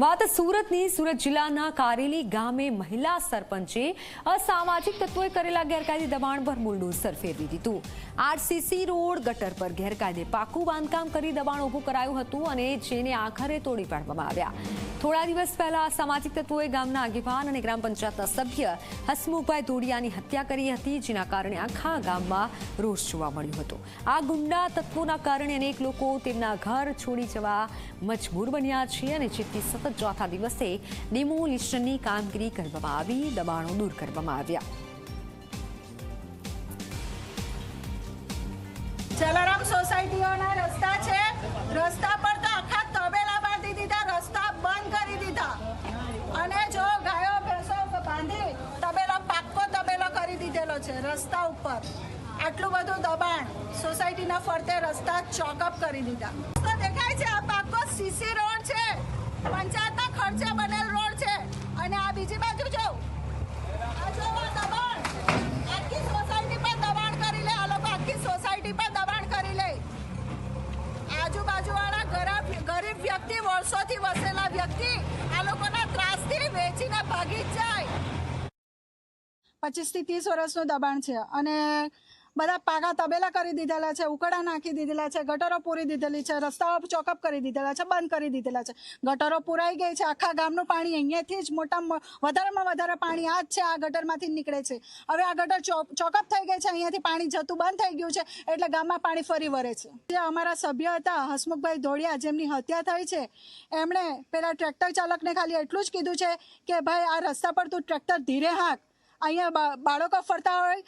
વાત સુરતની, સુરત જિલ્લાના કારેલી ગામે મહિલા સરપંચે અસામાજિક તત્વોએ કરેલા ગેરકાયદે દબાણ પર મૂળનું ફેરવી દીધું આરસીસી રોડ ગટર પર ગેરકાયદે પાકું બાંધકામ કરી દબાણ ઊભું કરાયું હતું અને જેને આખરે તોડી પાડવામાં આવ્યા. થોડા દિવસ પહેલા અસામાજિક તત્વોએ ગામના આગેવાન અને ગ્રામ પંચાયતના સભ્ય હસમુખભાઈ ધોડિયાની હત્યા કરી હતી, જેના કારણે આખા ગામમાં રોષ જોવા મળ્યો હતો. આ ગુંડા તત્વોના કારણે અનેક લોકો તેમના ઘર છોડી જવા મજબૂર બન્યા છે અને જેથી સતત ચોથા દિવસે ડિમોલિશનની કામગીરી કરવામાં આવી, દબાણો દૂર કરવામાં આવ્યા. જલારામ સોસાયટીઓના રસ્તા છે. રસ્તા પર તો આખા તબેલા બાંધી દીધા, રસ્તા બંધ કરી દીધા. અને જો ગાયો, ભેંસો બાંધી તબેલો, પાક્કો તબેલો કરી દીધેલો છે રસ્તા ઉપર. આટલું બધું દબાણ સોસાયટીના ફરતે રસ્તા ચોકઅપ કરી દીધા. દેખાય છે આ આજુબાજુવાળા ગરીબ વ્યક્તિ, વર્ષોથી વસેલા વ્યક્તિ, આ લોકોના ત્રાસથી વેચીને ભાગી જાય. પચીસથી ત્રીસ વર્ષનું દબાણ છે. અને બધા પાકા તબેલા કરી દીધેલા છે ઉકળા નાખી દીધેલા છે, ગટરો પૂરી દીધેલી છે, રસ્તાઓ ચોકઅપ કરી દીધેલા છે, બંધ કરી દીધેલા છે. ગટરો પૂરાઈ ગઈ છે, આખા ગામનું પાણી અહીંયાથી જ મોટા વધારેમાં વધારે પાણી આ જ છે, આ ગટરમાંથી નીકળે છે. હવે આ ગટર ચોકઅપ થઈ ગઈ છે, અહીંયાથી પાણી જતું બંધ થઈ ગયું છે, એટલે ગામમાં પાણી ફરી વરે છે. જે અમારા સભ્ય હતા, હસમુખભાઈ ધોળિયા, જેમની હત્યા થઈ છે, એમણે પેલા ટ્રેક્ટર ચાલકને ખાલી એટલું જ કીધું છે કે, ભાઈ, આ રસ્તા પર તું ટ્રેક્ટર ધીરે હાંક. અહીંયા બાળકો ફરતા હોય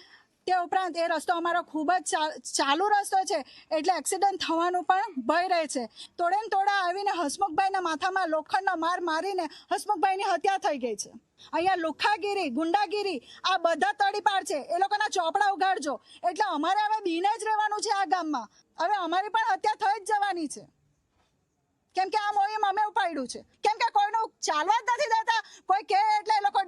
તે ઉપરાંત એ રસ્તો અમારો ખૂબ જ ચાલુ રસ્તો છે. એટલે એક્સિડન્ટ થવાનું પણ ભય રહે છે. તોડે ને તોડા આવીને હસમુખભાઈના માથામાં લોખંડનો માર મારીને હસમુખભાઈની હત્યા થઈ ગઈ છે. અહીંયા લુખાગીરી, ગુંડાગીરી, આ બધા તડીપાર છે. એ લોકોના ચોપડા ઉગાડજો. એટલે અમારે હવે બીને જ રહેવાનું છે આ ગામમાં. હવે અમારી પણ હત્યા થઈ જ જવાની છે. કેમ કે આ મોહિમ અમે ઉપાડ્યું છે. કેમ કે કોઈનું ચાલવા જ નથી દેતા. કોઈ કહે એટલે એ લોકો